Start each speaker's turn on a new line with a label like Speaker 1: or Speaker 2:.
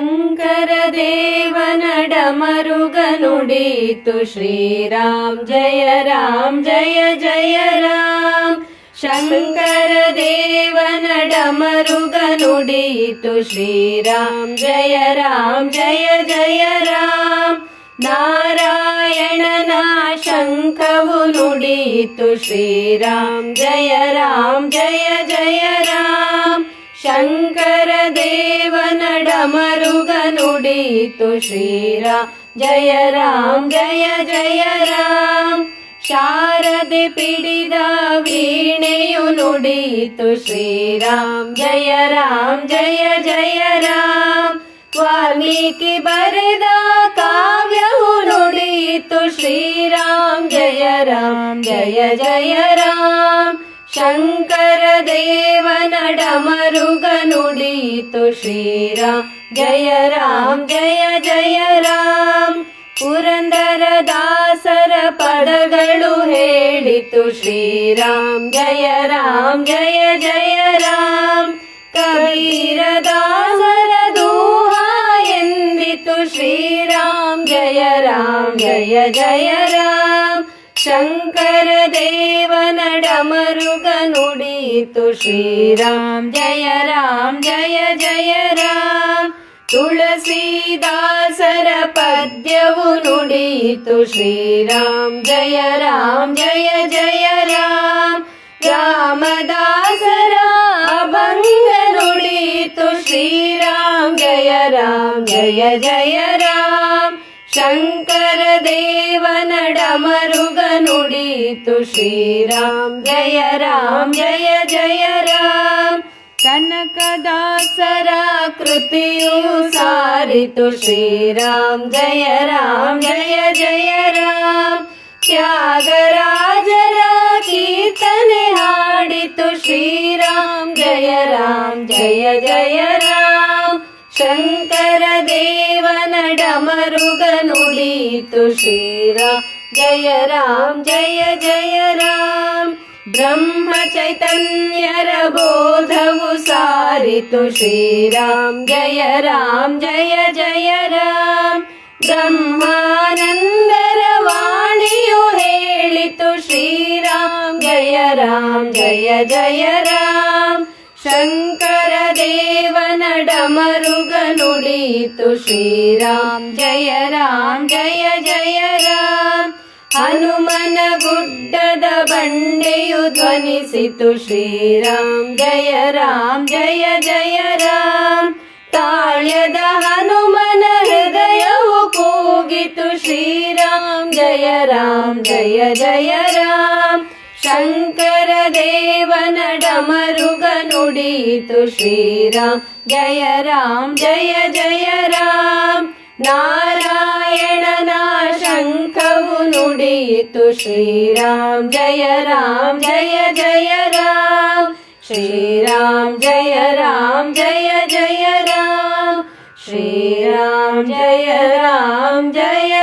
Speaker 1: शङ्करदेवनडमरुगनुडीतु श्रीराम जय राम जय जय राम। शङ्करदेवनडमरुगनुडीतु श्रीराम जय राम जय जय राम। नारायणनाशङ्खगगुरुडी तु श्रीराम जय राम जय जय राम। शङ्कर देवनडमरुगनुडी श्रीराम जय राम जय जय राम। शारदि पीडिदा वीणयु नुडी श्रीराम जय राम जय जय राम। वाल्मीकि बरदा काव्यौ नुडी तु श्रीराम जय राम जय जय राम। ಶಂಕರ ದೇವನಡ ಮರುಗ ನುಡಿಯಿತು ಶ್ರೀರಾಮ್. ಜಯ ರಾಮ್, ಜಯ ಜಯ ರಾಮ್. ಪುರಂದರ ದಾಸರ ಪದಗಳು ಹೇಳಿತು ಶ್ರೀರಾಮ್. ಜಯ ರಾಮ್, ಜಯ ಜಯ ರಾಮ್. ಕಬೀರ ದಾಸರ ದೂಹ ಎಂದಿತು ಶ್ರೀರಾಮ್. ಜಯ ರಾಮ್, ಜಯ ಜಯ ರಾಮ್. शङ्करदेवनडमरुगनुडीतु श्रीराम जय राम जय जय राम। तुलसीदासर पद्यवरुडि तु श्रीराम जय राम जय जय राम। रामदासराभङ्गरुडी तु श्रीराम जय राम जय जय राम। शङ्करदेवनडमरुगनुडितु श्रीराम जय राम जय जय राम। कनकदासराकृतिूसारितु श्रीराम जय राम जय जय राम। त्यागराजरा कीर्तने हाडितु श्रीराम जय राम जय जय राम। मरुगनुळितु श्रीराम जय राम जय जय राम। ब्रह्म चैतन्यरबोधमु सारितु श्रीराम जय राम जय जय राम। ब्रह्मानन्दरवाणियु हेळितु श्रीराम जय राम जय जय राम। शङ्कर ರಾಮ್ ಜಯ ಜಯ ರಾಮ್ ಶಂಕರ ದೇವನಡ ಮರುಗ ನುಡಿಯಿತು ಶ್ರೀರಾಮ್ ಜಯ ರಾಮ್ ಜಯ ಜಯ ರಾಮ್ ಹನುಮನ ಗುಡ್ಡದ ಬಂಡೆಯು ಧ್ವನಿಸಿತು ಶ್ರೀರಾಮ್ ಜಯ ರಾಮ್ ಜಯ ಜಯ ರಾಮ್ ತಾಳ್ಯದ ಹನುಮನ ಹೃದಯವು ಕೂಗಿತು ಶ್ರೀರಾಮ್ ಜಯ ರಾಮ್ ಜಯ ಜಯ ರಾಮ್ शङ्करदेवनडमरुगनुडीतु श्रीराम। जय राम जय जय राम। नारायणनाशङ्खगगुरुडी नुडीतु श्रीराम। जय राम जय जय राम। श्रीराम जय राम जय जय राम। श्रीराम जय राम जय